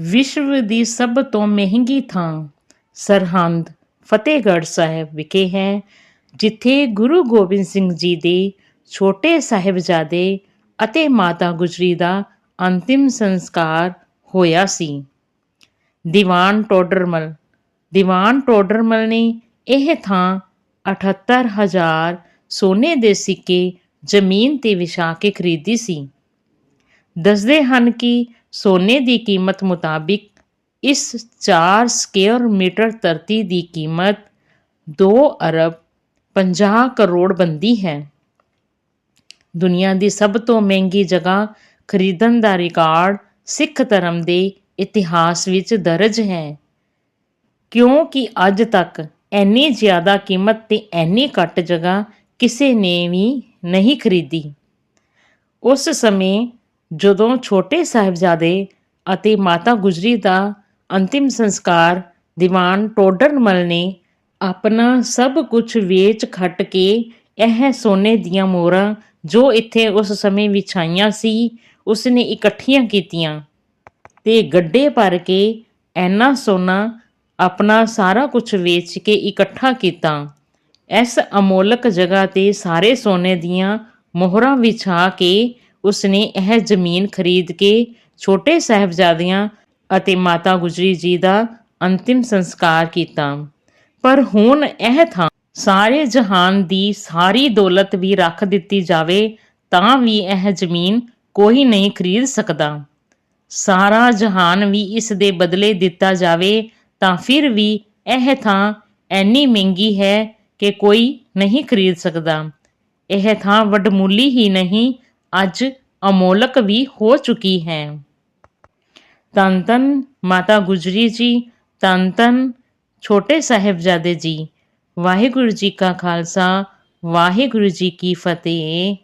ਵਿਸ਼ਵ ਦੀ ਸਭ ਤੋਂ ਮਹਿੰਗੀ ਥਾਂ ਸਰਹੰਦ ਫਤਿਹਗੜ੍ਹ ਸਾਹਿਬ ਵਿਖੇ ਹੈ, ਜਿੱਥੇ ਗੁਰੂ ਗੋਬਿੰਦ ਸਿੰਘ ਜੀ ਦੇ ਛੋਟੇ ਸਾਹਿਬਜ਼ਾਦੇ ਅਤੇ ਮਾਤਾ ਗੁਜਰੀ ਦਾ ਅੰਤਿਮ ਸੰਸਕਾਰ ਹੋਇਆ ਸੀ। ਦੀਵਾਨ ਟੋਡਰਮਲ ਦੀਵਾਨ ਟੋਡਰਮਲ ਨੇ ਇਹ ਥਾਂ 78000 ਸੋਨੇ ਦੇ ਸਿੱਕੇ ਜ਼ਮੀਨ ਤੇ ਵਿਛਾ ਕੇ ਖਰੀਦੀ ਸੀ। ਦੱਸਦੇ ਹਨ ਕਿ ਸੋਨੇ ਦੀ ਕੀਮਤ ਮੁਤਾਬਿਕ ਇਸ 4 ਸਕੁਅਰ ਮੀਟਰ ਧਰਤੀ ਦੀ ਕੀਮਤ 2 ਅਰਬ 50 ਕਰੋੜ ਬੰਦੀ ਹੈ। ਦੁਨੀਆ ਦੀ ਸਭ ਤੋਂ ਮਹਿੰਗੀ ਜਗ੍ਹਾ ਖਰੀਦਣ ਦਾ ਰਿਕਾਰਡ ਸਿੱਖ ਧਰਮ ਦੇ ਇਤਿਹਾਸ ਵਿੱਚ ਦਰਜ ਹੈ। ਕਿਉਂਕਿ ਅੱਜ ਤੱਕ ਇੰਨੀ ਜ਼ਿਆਦਾ ਕੀਮਤ ਤੇ ਇੰਨੀ ਘੱਟ ਜਗ੍ਹਾ ਕਿਸੇ ਨੇ ਵੀ ਨਹੀਂ ਖਰੀਦੀ। ਉਸ ਸਮੇਂ ਜਦੋਂ ਛੋਟੇ ਸਾਹਿਬਜ਼ਾਦੇ ਅਤੇ ਮਾਤਾ ਗੁਜਰੀ ਦਾ ਅੰਤਿਮ ਸੰਸਕਾਰ ਦੀਵਾਨ ਟੋਡਰਮਲ ਨੇ ਆਪਣਾ ਸਭ ਕੁਝ ਵੇਚ ਖੱਟ ਕੇ ਇਹ ਸੋਨੇ ਦੀਆਂ ਮੋਹਰਾਂ ਜੋ ਇੱਥੇ ਉਸ ਸਮੇਂ ਵਿਛਾਈਆਂ ਸੀ, ਉਸਨੇ ਇਕੱਠੀਆਂ ਕੀਤੀਆਂ ਤੇ ਗੱਡੇ ਭਰ ਕੇ ਐਨਾ ਸੋਨਾ ਆਪਣਾ ਸਾਰਾ ਕੁਝ ਵੇਚ ਕੇ ਇਕੱਠਾ ਕੀਤਾ। ਇਸ ਅਮੋਲਕ ਜਗ੍ਹਾ ਤੇ ਸਾਰੇ ਸੋਨੇ ਦੀਆਂ ਮੋਹਰਾਂ ਵਿਛਾ ਕੇ ਉਸਨੇ ਇਹ ਜ਼ਮੀਨ ਖਰੀਦ ਕੇ ਛੋਟੇ ਸਾਹਿਬਜ਼ਾਦਿਆਂ ਅਤੇ ਮਾਤਾ ਗੁਜਰੀ ਜੀ ਦਾ ਅੰਤਿਮ ਸੰਸਕਾਰ ਕੀਤਾ। ਪਰ ਹੁਣ ਇਹ ਥਾਂ ਸਾਰੇ ਜਹਾਨ ਦੀ ਸਾਰੀ ਦੌਲਤ ਵੀ ਰੱਖ ਦਿੱਤੀ ਜਾਵੇ, ਤਾਂ ਵੀ ਇਹ ਜ਼ਮੀਨ ਕੋਈ ਨਹੀਂ ਖਰੀਦ ਸਕਦਾ। ਸਾਰਾ ਜਹਾਨ ਵੀ ਇਸ ਦੇ ਬਦਲੇ ਦਿੱਤਾ ਜਾਵੇ, ਤਾਂ ਫਿਰ ਵੀ ਇਹ ਥਾਂ ਐਨੀ ਮਹਿੰਗੀ ਹੈ ਕਿ ਕੋਈ ਨਹੀਂ ਖਰੀਦ ਸਕਦਾ। ਇਹ ਥਾਂ ਵਡਮੁੱਲੀ ਹੀ ਨਹੀਂ ਅੱਜ ਅਮੋਲਕ ਵੀ ਹੋ ਚੁੱਕੀ ਹੈ। ਧੰਨ ਧੰਨ ਮਾਤਾ ਗੁਜਰੀ ਜੀ ਧੰਨ ਧੰਨ ਛੋਟੇ ਸਾਹਿਬਜ਼ਾਦੇ ਜੀ, ਵਾਹਿਗੁਰੂ ਜੀ ਕਾ ਖਾਲਸਾ, ਵਾਹਿਗੁਰੂ ਜੀ ਕੀ ਫਤਿਹ।